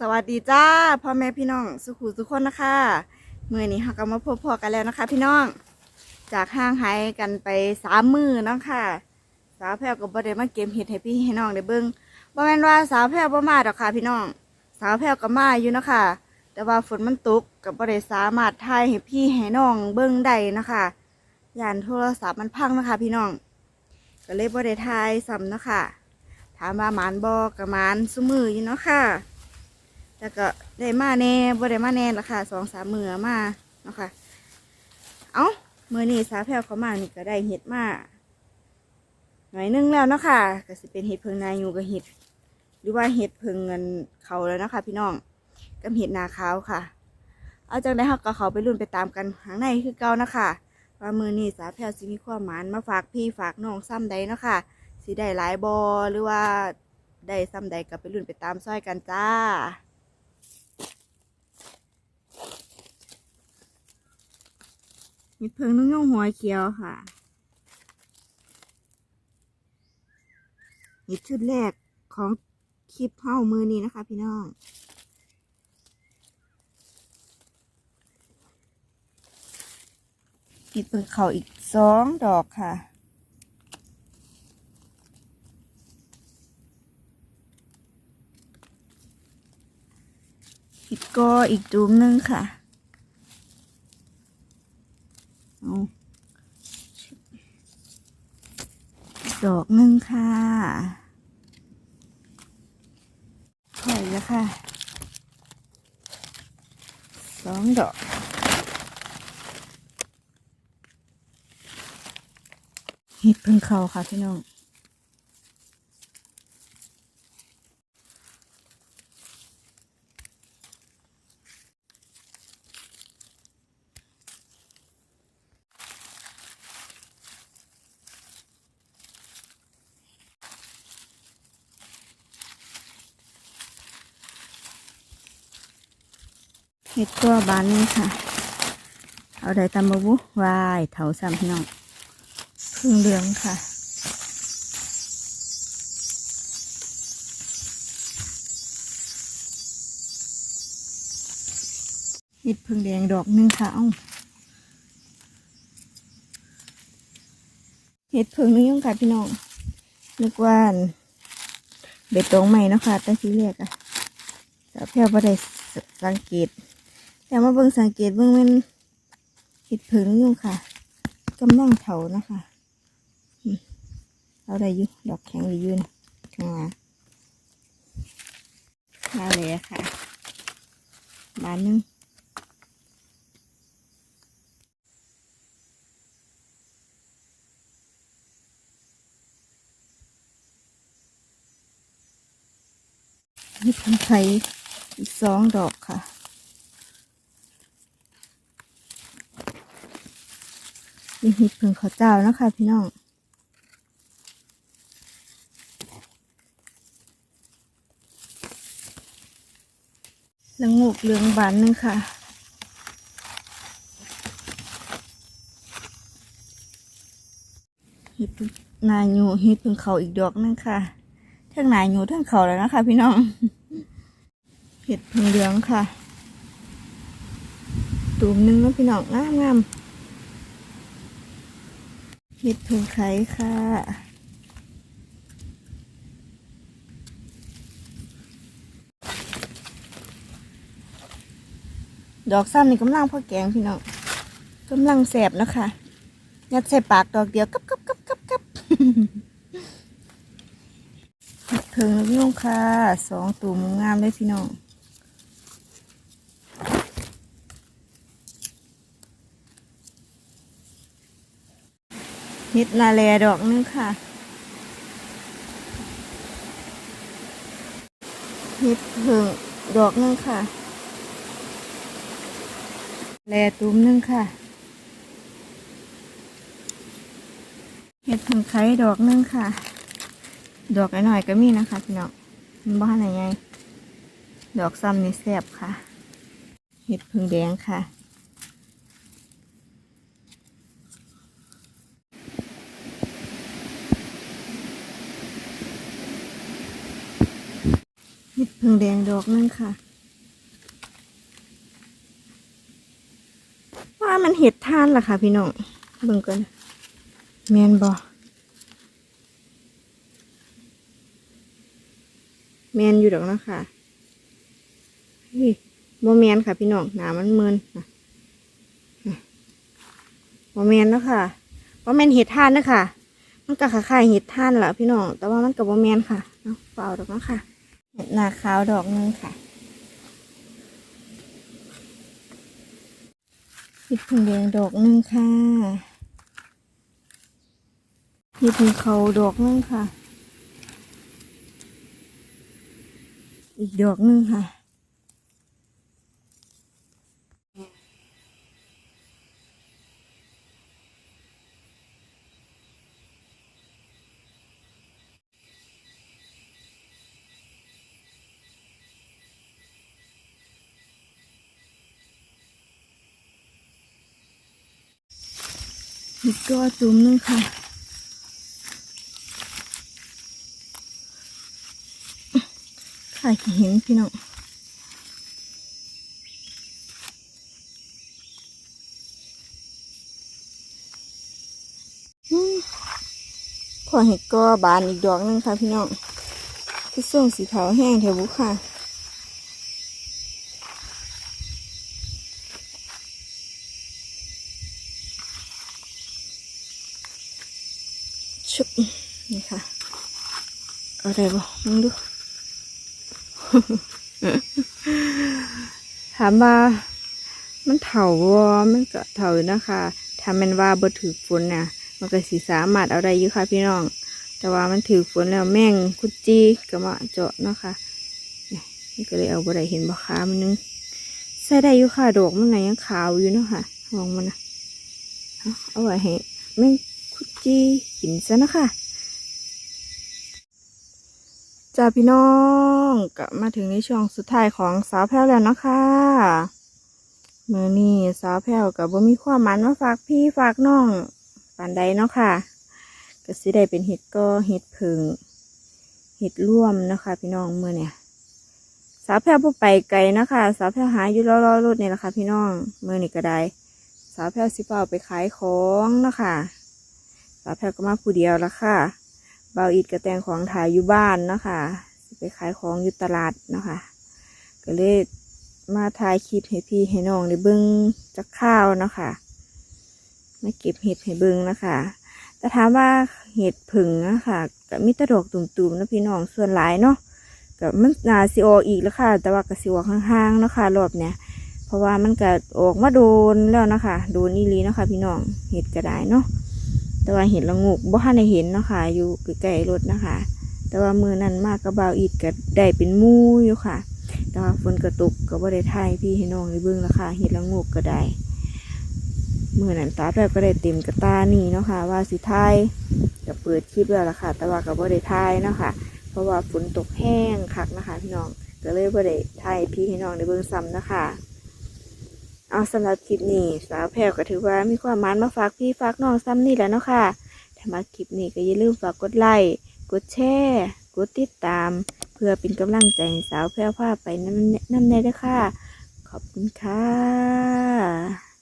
สวัสดีจ้าพ่อแม่พี่น้องสุขุสุขคนนะคะมือนี้เราก็มาพบพอกันแล้วนะคะ พี่น้อง จากห้างหายกันไปสามมือเนาะค่ะ สาวแพรวก็บ่ได้มาเก็บเห็ดให้พี่ให้น้องได้เบิ่งบ่แม่นว่าสาวแพรวบ่มาดอกค่ะ พี่น้อง สาวแพรวก็มาอยู่เนาะค่ะ แต่ว่าฝนมันตกก็บ่ได้สามารถถ่ายให้พี่ให้น้องเบิ่งได้นะคะยานโทรศัพท์มันพังนะคะ พี่น้อง ก็เลยบ่ได้ถ่ายซ้ำเนาะค่ะถามว่าหมานบอกกับมานซุมืออยู่เนาะค่ะ แต่ก็ได้มาแน่บ่ได้มาแน่ละค่ะสองสามมือมาเนาะค่ะ เอ้ามือนี้สาแพรวเขามานี่ก็ได้เห็ดมาหน่อยนึงแล้วเนาะค่ะก็สิเป็นเห็ดเพิงนายูกับเห็ดหรือว่าเห็ดเพิงเงินเขาแล้วเนาะค่ะพี่น้องกับเห็ดนาขาวค่ะ เอาจากได้เฮาก็เขาไปรุ่นไปตามกันข้างในคือเก่านะคะว่ามือนี้สาแพรวสิมีความหมานมาฝากพี่ฝากน้องซ้ำใดเนาะค่ะสิได้หลายบอหรือว่าได้ซ้ำใดก็ไปรุ่นไปตามซ้อยกันจ้า มีเพิงนุ่งงหัวเขียวค่ะนี่ชุดแรกของคลิปเฮ้ามือนี้นะคะ พี่น้องอีกเพิงเขาอีกสองดอกค่ะอีกก็อีกจุ้มนึงค่ะเอา ดอกหนึ่งค่ะถอยแล้วค่ะสองดอกเห็ดเพึ่งเขาค่ะพี่น้อง เห็ดตัวบานนี่ค่ะ เอาได้ตามมาบุวายเถาซ้ำพี่น้องพึ่งเหลืองค่ะเห็ดพึ่งแดงดอกหนึ่งค่ะเอ้าเห็ดพึ่งนึงยังค่ะพี่น้องนึกว่าเบ็ดตรงใหม่เนาะค่ะตั้งทีแรกอะแต่เพียวบ่ได้สังเกต แต่มาเบิ่งสังเกตเบิ่งมันเห็ดผึ่งอยู่ค่ะกำลังเถานะคะเอาได้อยู่ดอกแข็งอยู่ยืนข้างหลังมาเลยค่ะบานหนึงเห็ดผึ่งไทยอีกสองดอกค่ะ มีเห็ดผึ่งข้าวเจ้านะคะพี่น้องล้วงูกเหลืองบานหนึงค่ะเห็ดนายยูเห็ดพึ่งเขาอีกดอกหนึงค่ะทั้งนายยูทั้งเขาแล้วนะคะ พี่น้องเห็ดพึ่งเหลืองค่ะตูมหนึงแล้วพี่น้องงามงาม เห็ดผึ่งไข่ค่ะ ดอกซ้ำนี่กำลังพ่อแกงพี่น้องกำลังแสบนะคะยัดใส่ปากดอกเดียวกับกับกับกับกับเห็ดผึ่งพี่น้องค่ะ สองตูมงามเลยพี่น้อง เห็ดนาแลดอกนึงค่ะเห็ดเพิ่งดอกนึงค่ะ แลตุ้มนึงค่ะเห็ดเพิ่งไข่ดอกนึงค่ะ ดอกหน่อยๆก็มีนะคะพี่น้องมันบ้านไหนไง ดอกซ้ำนี่แซ่บค่ะ เห็ดเพิ่งแดงค่ะ เห็ดพึ่งแดงดอกนึงค่ะ ว่ามันเห็ดท่านล่ะค่ะพี่น้องเบิ่งกันเมียนบอแมนอยู่ดอกนะค่ะโมแมนค่ะพี่น้องหนามันเมินโมแมนนะค่ะโมแมนเห็ดท่านนะค่ะ มันก็คล้ายๆเห็ดท่านแหละพี่น้อง แต่ว่ามันกับโมแมนค่ะเปล่าดอกนะค่ะ เห็ดนาขาวดอกหนึงค่ะเห็ดผึ่งแดงดอกหนึงค่ะเห็ดผึ่งเขาดอกหนึงค่ะ อีกดอกหนึงค่ะ อีกก็จุ่มหนึงค่ะค่ะเห็นพี่น้องพอเห็ดก็บานอีกดอกหนึงค่ะพี่น้องคือส่งสีขาวแห้งแถวบุค่ะ ชุบนี่ค่ะ เอาได้บ่มึงดูถามว่า มันเถาบ่มันก็เถาอยู่นะคะถ้ามันว่าบ่ถือฝนน่ะ มันก็สิสามารถเอาได้อยู่ค่ะพี่น้อง แต่ว่ามันถือฝนแล้วแม่งกุดจีก็มาเจาะเนาะค่ะนี่ก็เลยเอาบ่ได้เห็นบ่ขามันนึงใส่ได้อยู่ค่ะดอกมันไหนยังขาวอยู่เนาะค่ะมองมันนะเอาไว้ให้แม่งกุดจีกินซะนะคะ จ้าพี่น้องก็มาถึงในช่วงสุดท้ายของสาวแพ้วแล้วนะคะเมื่อนี้สาวแพ้วกับบ่มีความมันมาฝากพี่ฝากน้องปานใดเนาะค่ะก็สิได้เป็นเห็ดก็เห็ดผึ่งเห็ดร่วมนะคะ พี่น้องเมื่อเนี่ย สาวแพ้วบ่ไปไกลนะคะ สาวแพ้วหาอยู่รอๆรถนี่แหละค่ะพี่น้องเมื่อนี้ก็ได้สาวแพ้วสิเป่าไปขายของเนาะค่ะสาวแพ้วก็มาผู้เดียวละค่ะ เบาอีดกระแตงของถ่ายอยู่บ้านเนาะค่ะไปขายของอยู่ตลาดเนาะค่ะก็เลยมาถ่ายคลิปให้พี่ให้น้องได้เบิ้งจักข้าวเนาะค่ะมาเก็บเห็ดให้เบิ้งนะคะแต่ถามว่าเห็ดผึ่งนะคะกับมิตรดอกตุ่มๆนะพี่น้องส่วนหลายเนาะกับมันนาซิออกอีกแล้วค่ะ แต่ว่าก็สิออกห่างๆเนาะค่ะรอบเนี้ยเพราะว่ามันก็ออกมาโดนแล้วนะคะโดนอีหลีเนาะค่ะพี่น้องเห็ดก็ได้เนาะ แต่ว่าเห็นละงูกบ่ทันได้เห็นเนาะค่ะ อยู่ใกล้ๆรถนะคะ แต่ว่ามือนั้นมากกระเบาอีดก็ได้เป็นมูอยู่ค่ะ แต่ว่าฝนกระตุกก็บ่ได้ถ่ายพี่ให้น้องได้เบิ่งและค่ะเห็นละงูกก็ได้มือนั้นตาแบบก็ได้เต็มกระตานี่เนาะค่ะ ว่าสิถ่ายก็เปิดคลิปแล้วล่ะค่ะ แต่ว่าก็บ่ได้ถ่ายเนาะค่ะ เพราะว่าฝนตกแห้งคักนะคะ พี่น้องก็เลยบ่ได้ถ่ายพี่ให้น้องได้เบิ่งซ้ำนะคะ เอาสำหรับคลิปนี้สาวแพรวก็ถือว่ามีความมันมาฝากพี่ฝากน้องซ้ำนี่แหล้วเนาะค่ะถ้ามาคลิปนี้ก็อย่าลืมฝากกดไลค์กดแชร์กดติดตาม เพื่อเป็นกำลังใจให้สาวแพรวพาไปนั่นนั่นได้ด้วยค่ะ ขอบคุณค่ะ